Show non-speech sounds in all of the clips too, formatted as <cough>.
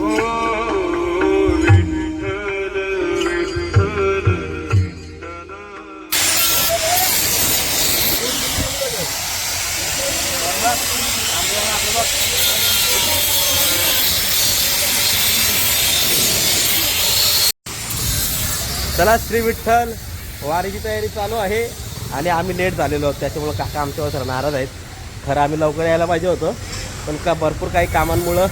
चला श्री विठ्ठल. वारीची तयारी चालू आहे आणि आम्ही लेट झालेलो आहोत. त्याच्यामुळं काका आमच्यावर नाराज आहेत. खरं आम्ही लवकर यायला पाहिजे होतं. पण का भरपूर काही कामांमुळं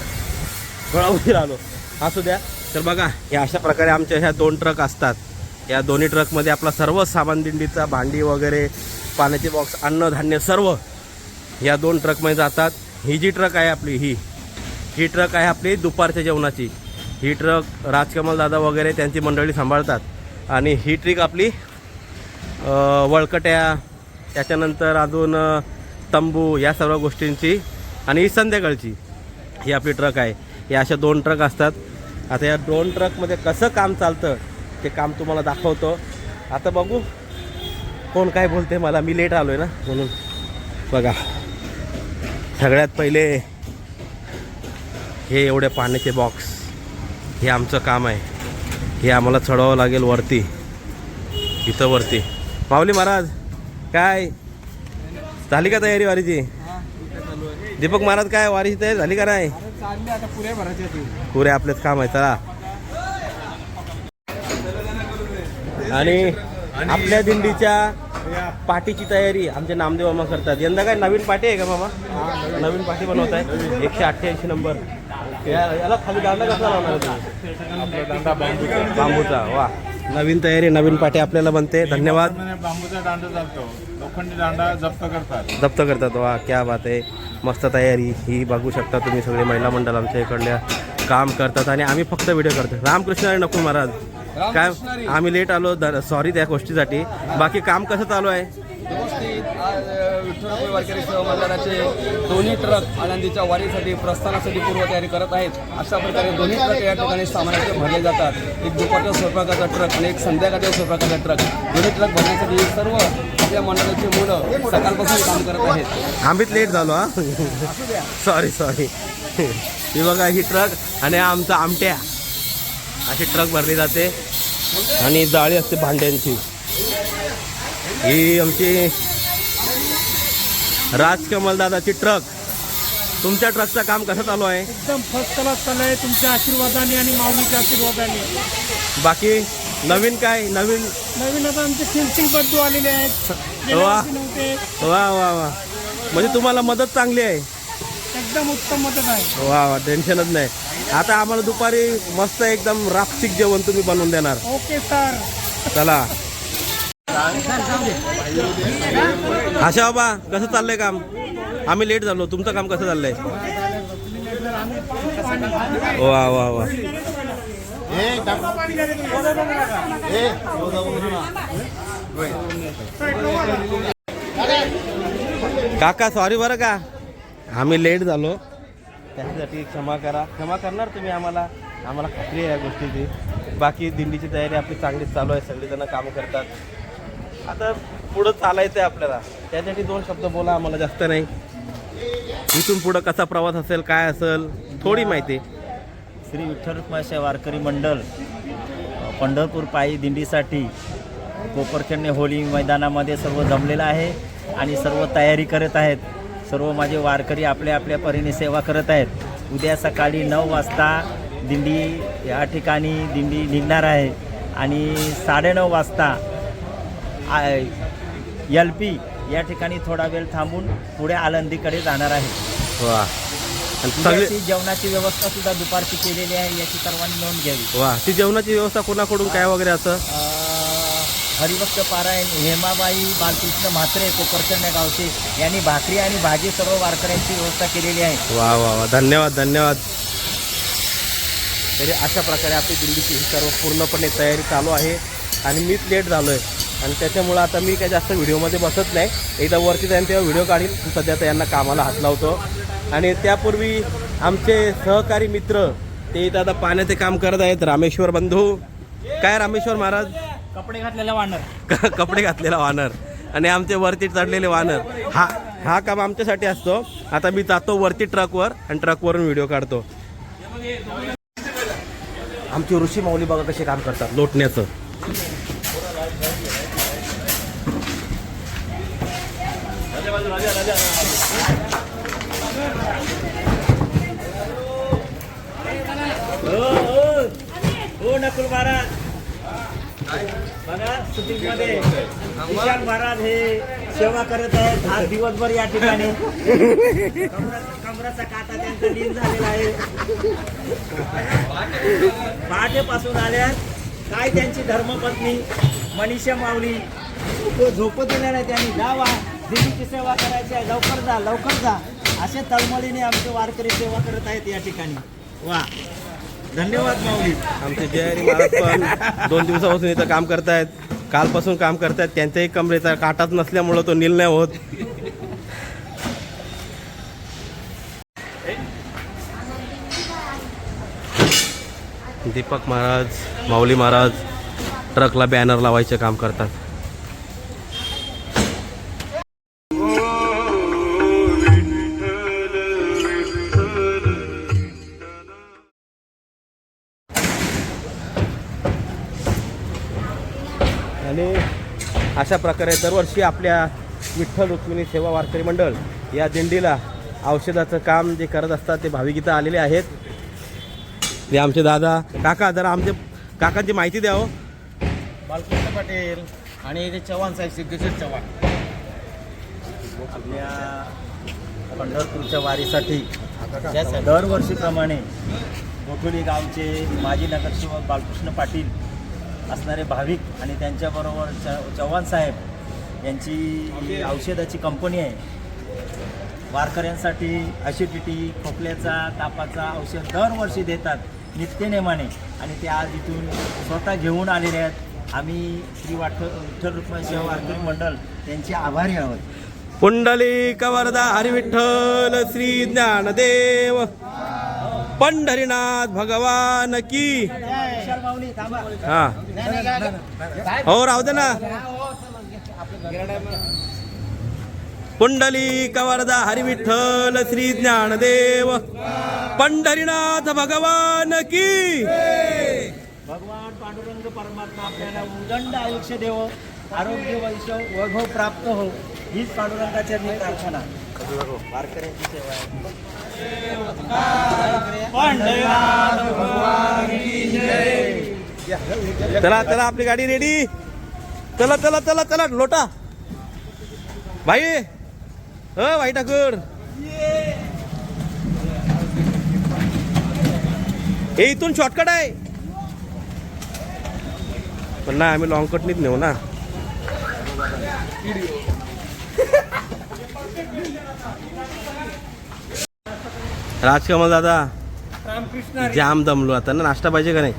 थोडा उशीर आलो. असू द्या. तर बघा या अशा प्रकारे आमच्या ह्या दोन ट्रक असतात. या दोन्ही ट्रकमध्ये आपला सर्व सामान दिंडीचा भांडी वगैरे पाण्याचे बॉक्स अन्नधान्य सर्व या दोन ट्रकमध्ये जातात. ही जी ट्रक आहे आपली ही. ही ट्रक आहे आपली दुपारच्या जेवणाची. ही ट्रक राजकमल दादा वगैरे त्यांची मंडळी सांभाळतात. आणि ही ट्रिक आपली वळकट्या त्याच्यानंतर अजून तंबू या सर्व गोष्टींची आणि ही संध्याकाळची ही आपली ट्रक आहे. या अशा दोन ट्रक असतात. आता या दोन ट्रकमध्ये कसं काम चालतं ते काम तुम्हाला दाखवतो. आता बघू कोण काय बोलते मला मी लेट आलो आहे ना म्हणून. बघा सगळ्यात पहिले हे एवढे पाण्याचे बॉक्स हे आमचं काम आहे. हे आम्हाला चढवावं लागेल वरती. इथं वरती. माऊली महाराज काय? झाली का तयारी वारीची? दीपक महाराज काय वारीची तयारी झाली का नाही? चालली आता पुऱ्या पुरे आपलेच काम आहे चला. आणि आपल्या दिंडीच्या पाठीची तयारी आमचे नामदेव मामा करतात. यंदा काय नवीन पाठी आहे का मामा? नवीन पाठी बनवत आहे. एकशे अठ्ठ्याऐंशी नंबर. याला खाली दांडा कसा लावणार? बांबूचा वा. नवीन तयारी नवीन पाठी आपल्याला बनते. धन्यवाद. बांबूचा दांडा चालतो. लोखंडी दांडा जप्त करतात. जप्त करतात. वा क्या बात आहे. मस्त तयारी. ही बघू शकता तुम्ही सगळे महिला मंडळ आमच्या इकडल्या. काम करतात आणि आम्ही फक्त व्हिडिओ करतो. रामकृष्ण आणि नकुल महाराज. काय? आम्ही लेट आलो. सॉरी त्या गोष्टीसाठी. बाकी काम कसं चालू आहे? व्यवस्थित आज अ, विठ्ठल वारकरी सेवा मंडळाचे दोन्ही ट्रक आनंदीच्या वारीसाठी प्रस्थानासाठी पूर्वतयारी करत आहेत. अशा प्रकारे दोन्ही ट्रक या ठिकाणी सामानाचे भरले जातात. एक दुपारच्या स्वयंपाकाचा ट्रक आणि एक संध्याकाळच्या स्वयंपाकाचा ट्रक. दोन्ही ट्रक भरण्यासाठी सर्व आपल्या मंडळाची मुलं सकाळपासून काम करत आहेत. आम्हीच लेट झालो हा. सॉरी सॉरी ही बघा ही ट्रक आणि आमचा आमट्या. अशी ट्रक भरली जाते. आणि जाळी असते भांड्यांची. ही आमची राजकमल दादाची ट्रक तुमच्या ट्रकचं काम कसं चालू आहे? एकदम फर्स्ट क्लास चालू तुमच्या आशीर्वादाने आणि माऊलीच्या आशीर्वादाने. बाकी नवीन काय? नवीन नवीन आता आमचे फिनिशिंग बद्दू आलेले आहेत. गेल्या वा. वर्षी नव्हते. वा वा वा. म्हणजे तुम्हाला मदत चांगली आहे. एकदम उत्तम मदत आहे. वा वा. टेन्शनच नाही. आता आम्हाला दुपारी मस्त एकदम रापसिक जेवण तुम्ही बनवून देणार. ओके सर चला. आशा बाबा कसं चाललंय काम? आम्ही लेट झालो. तुमचं काम कसं चाललंय? वा वा वा. काका सॉरी बरं का. आम्ही लेट झालो. त्यासाठी क्षमा करा. क्षमा करणार तुम्ही आम्हाला? आम्हाला खात्री आहे या गोष्टीची. बाकी दिंडीची तयारी आपली चांगलीच चालू आहे. सगळेजण कामं करतात. आता पुढं चालायचं आहे आपल्याला. त्यासाठी दोन शब्द बोला आम्हाला जास्त नाही. इथून पुढं कसा प्रवास असेल काय असेल थोडी माहिती. श्री विठ्ठल वारकरी मंडळ पंढरपूर पायी दिंडीसाठी कोपरखेडणे होली मैदानामध्ये सर्व जमलेलं आहे आणि सर्व तयारी करत आहेत. सर्व माझे वारकरी आपल्या आपल्या परीने सेवा करत आहेत. उद्या सकाळी नऊ वाजता दिंडी या ठिकाणी दिंडी निघणार आहे आणि साडेनऊ वाजता एल पी या ठिकाणी थोडा वेळ थांबून पुढे आळंदीकडे जाणार आहे. वा. आणि सगळे उद्याची जेवणाची व्यवस्था सुद्धा दुपारची केलेली आहे याची सर्वांनी नोंद घ्यावी. वा. ती जेवणाची व्यवस्था कोणाकडून काय वगैरे असं? अं, हरिभक्त पारायण हेमाबाई बालकृष्ण म्हात्रे कोपरचंद गावचे यांनी भाकरी आणि भाजी सर्व वारकऱ्यांची व्यवस्था केलेली आहे. वा वा वा. धन्यवाद धन्यवाद. तरी अशा प्रकारे आपली दिल्लीची ही सर्व पूर्णपणे तयारी चालू आहे आणि मीच लेट झालो आहे आणि त्याच्यामुळं आता मी काही जास्त व्हिडिओमध्ये बसत नाही. एकदा वरती जाईन तेव्हा व्हिडिओ काढीन. सध्या तर यांना कामाला हात लावतो. आणि त्यापूर्वी आमचे सहकारी मित्र ते इथं आता पाण्याचे काम करत आहेत. रामेश्वर बंधू. काय रामेश्वर महाराज? कपडे घातलेला क- <laughs> कपडे घातलेला वानर. आणि आमचे वरती चढलेले वानर. हा हा काम आमच्यासाठी असतो. आता मी जातो वरती ट्रकवर आणि ट्रकवरून व्हिडिओ काढतो. आमची ऋषी माऊली बघा कसे काम करतात. लोटण्याचं. हो हो नकुल महाराज बघा shooting मध्ये विशाल महाराज हे सेवा करत आहेत आज दिवसभर या ठिकाणी कमराचा काटा त्यांचा लीन झालेला आहे पहाटेपासून आल्या काय त्यांची धर्मपत्नी मनीषा माऊली तो झोप दिला नाही त्यांनी जावा देवीची सेवा करायची आहे लवकर जा लवकर जा. असे तळमळीने आमचे वारकरी सेवा करत आहेत या ठिकाणी. वा. धन्यवाद माऊली. आमचे जयहरी महाराज पण दोन दिवसापासून इथं काम करतायत. कालपासून काम करतायत. त्यांच्याही कमरेचा काटाच नसल्यामुळं तो नील नाही होत. दीपक महाराज माऊली महाराज ट्रकला बॅनर लावायचे काम करतात. आणि अशा प्रकारे दरवर्षी आपल्या विठ्ठल रुक्मिणी सेवा वारकरी मंडळ या दिंडीला औषधाचं काम जे करत असतात ते भाविक इथं आलेले आहेत. ते आमचे दादा काका जरा आमचे काकांची माहिती द्या हो. बालकृष्ण पटेल आणि ते चव्हाण साहेब सिद्धेश्वर चव्हाण. आपल्या पंढरपूरच्या वारीसाठी दरवर्षीप्रमाणे गोठोली गावचे माजी नगरसेवक बालकृष्ण पाटील असणारे भाविक आणि त्यांच्याबरोबर च चव्हाण साहेब यांची औषधाची कंपनी आहे वारकऱ्यांसाठी ॲसिडिटी खोकल्याचा तापाचा औषध दरवर्षी देतात नित्यनेमाने आणि ते आज इथून स्वतः घेऊन आलेले आहेत. आम्ही श्री वाठ विठ्ठल रुक्माई वारकरी मंडळ त्यांचे आभारी आहोत. पुंडली कवरदा हरिविठ्ठल श्री ज्ञानदेव पंढरीनाथ भगवान की हा. हो राहू दे ना. पुंडली कवरदा हरिविठ्ठल श्री ज्ञानदेव पंढरीनाथ भगवान की भगवान पांडुरंग परमात्मा आपल्याला उदंड आयुष्य देव आरोग्य वैश्व वैभव प्राप्त हो हीच पांडुरंगाची मी प्रार्थना. वारकऱ्यांची सेवा आहे. चला चला आपली गाडी रेडी चला चला चला चला लोटा. भाई हो भाई ठाकूर. हे इथून शॉर्टकट आहे. पण नाही आम्ही लॉंग कटनीच नेऊ ना. राजकमल दादा. जाम दमलो आता. ना नाश्ता पाहिजे का नाही?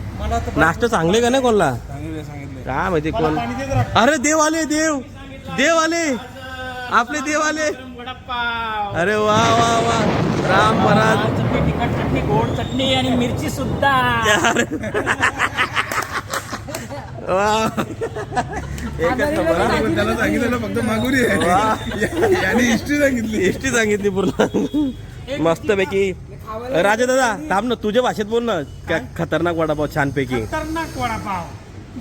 नाश्ता चांगले का नाही कोणला? काय माहिती कोण. अरे देव आले देव. देव आले. आपले देव आले. अरे वा वा वा. राम चटणी तिखट चटणी गोड चटणी आणि मिरची सुद्धा. त्याला सांगितलं फक्त मागुरी आहे. याने हिस्ट्री सांगितली. एसटी सांगितली पूर्ण. मस्त पैकी राजा दादा थांब ना तुझ्या भाषेत बोल ना. काय खतरनाक वडापाव छान पैकी खतरनाक vada pav.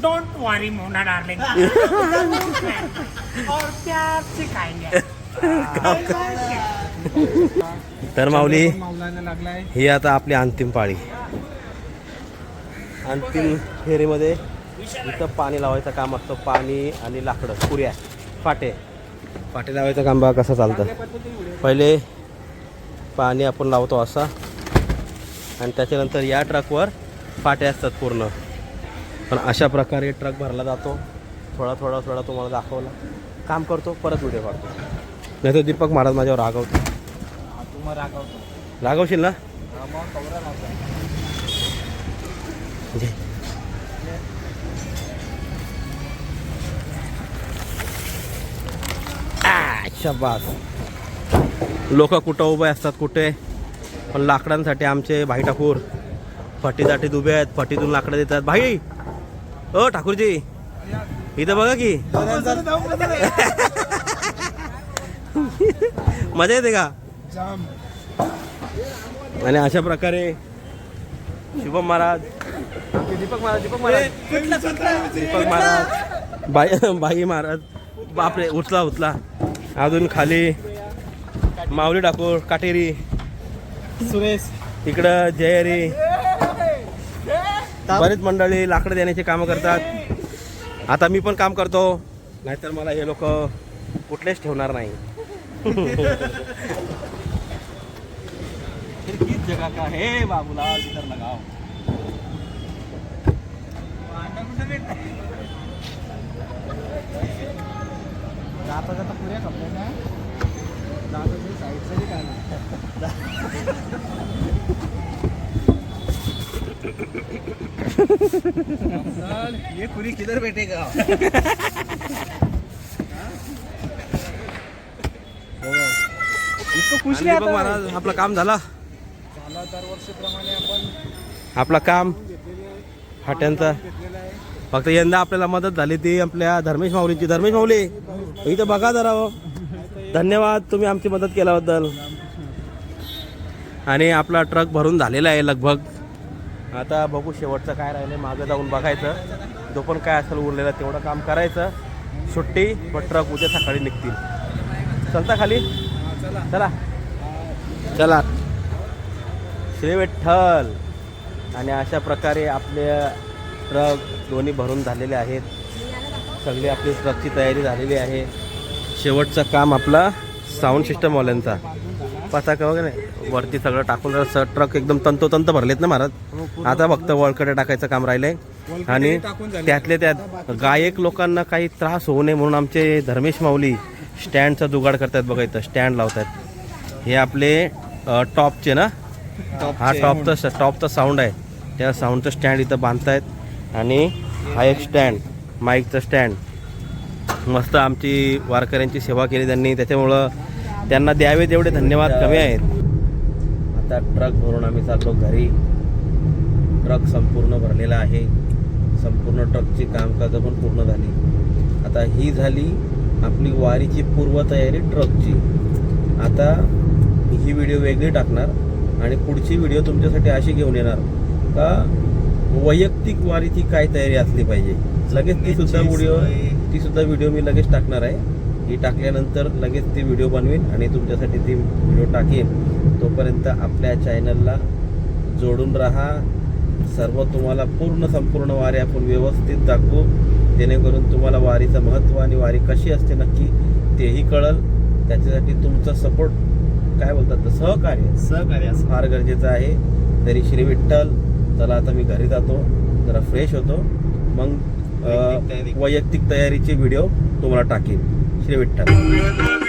Don't worry Mona darling और प्यार से खाएंगे तर माऊली ही आता आपली अंतिम पाळी. अंतिम फेरीमध्ये इथं पाणी लावायचं काम असतं. पाणी आणि लाकडं पुऱ्या फाटे. फाटे लावायचं काम बघा कसं चालतं. पहिले पाणी आपण लावतो असा. आणि त्याच्यानंतर या ट्रकवर फाटे असतात पूर्ण. पण अशा प्रकारे ट्रक भरला जातो. थोडा थोडा थोडा तुम्हाला दाखवला. काम करतो परत व्हिडिओ काढतो. नाही तर दीपक महाराज माझ्यावर रागवतो. रागवशील ना. आ, शाबास. लोक कुठं उभे असतात कुठे? पण लाकडांसाठी आमचे भाई ठाकूर फटीसाठी उभे आहेत फटीतून लाकडं देतात भाई अ ठाकूरजी इथं बघा की. मजा येते का? आणि अशा प्रकारे शुभम महाराज. दीपक महाराज दीपक महाराज. दीपक महाराज. बाई बाई महाराज. बापरे उचला उचला अजून खाली माऊली ठाकूर काटेरी सुरेश. तिकडं जयरी बरेच मंडळी लाकडं देण्याचे कामं करतात. आता मी पण काम करतो. नाहीतर मला हे लोक कुठलेच ठेवणार नाही. <laughs> जगह का? है बाबूलाल इधर लगाओ जाता जाता पुऱ्या ना जाता साईडचा काय ये पूरी किधर बैठेगा इसको पूछ आणि लिया दीपक महाराज आपलं काम झाला? झाला दरवर्षीप्रमाणे आपण आपला काम? हॉटेलचं फक्त यंदा आपल्याला मदत झाली ती आपल्या धर्मेश माऊलींची. धर्मेश माऊली इथं बघा जरा हो. धन्यवाद तुम्ही आमची मदत केल्याबद्दल. आणि आपला ट्रक भरून झालेला आहे लगभग. आता बघू शेवटचं काय राहिलं मागं जाऊन बघायचं. जो पण काय असेल उरलेलं तेवढं काम करायचं. सुट्टी व ट्रक उद्या सकाळी निघतील. चलता खाली? चला. चला. श्री विठ्ठल. आणि अशा प्रकारे आपले ट्रक दोन्ही भरून झालेले आहेत. सगळी आपली ट्रकची तयारी झालेली आहे. शेवटचं काम आपला साऊंड सिस्टमवाल्यांचा पताका वगैरे नाही. वरती सगळं टाकून ट्रक एकदम तंतोतंत भरलेत ना महाराज. आता फक्त वळकडे टाकायचं काम राहिलंय. आणि त्यातले त्यात गायक लोकांना काही त्रास होऊ नये म्हणून आमचे धर्मेश माऊली स्टँडचा जुगाड करतात बघा इथं स्टँड लावतात हे आपले टॉपचे ना? हा टॉपचा टॉपचा साऊंड आहे. त्या साऊंडचं स्टँड इथं बांधतायत. आणि हा एक स्टँड माईकचं स्टँड. मस्त आमची वारकऱ्यांची सेवा केली त्यांनी. त्याच्यामुळं त्यांना द्यावे तेवढे धन्यवाद कमी आहेत. आता ट्रक भरून आम्ही चाललो घरी. ट्रक संपूर्ण भरलेला आहे. संपूर्ण ट्रकची कामकाजं पण पूर्ण झाली. आता ही झाली आपली वारीची पूर्वतयारी ट्रकची. आता ही व्हिडिओ वेगळी टाकणार आणि पुढची व्हिडिओ तुमच्यासाठी अशी घेऊन येणार का वैयक्तिक वारीची काय तयारी असली पाहिजे? लगेच ती सुद्धा व्हिडिओ ती सुद्धा व्हिडिओ मी लगेच टाकणार आहे. ही टाकल्यानंतर लगेच ती व्हिडिओ बनवीन आणि तुमच्यासाठी ती व्हिडिओ टाकेन. तोपर्यंत आपल्या चॅनलला जोडून राहा. सर्व तुम्हाला पूर्ण संपूर्ण वारी आपण व्यवस्थित दाखवू. जेणेकरून तुम्हाला वारीचं महत्त्व आणि वारी कशी असते नक्की तेही कळल. त्याच्यासाठी तुमचं सपोर्ट काय बोलतात ते सहकार्य सहकार्य फार गरजेचं आहे. तरी श्री विठ्ठल चला आता मी घरी जातो. जरा फ्रेश होतो. मग. वैयक्तिक तयारीचे व्हिडिओ तुम्हाला टाकेन. श्री विठ्ठल.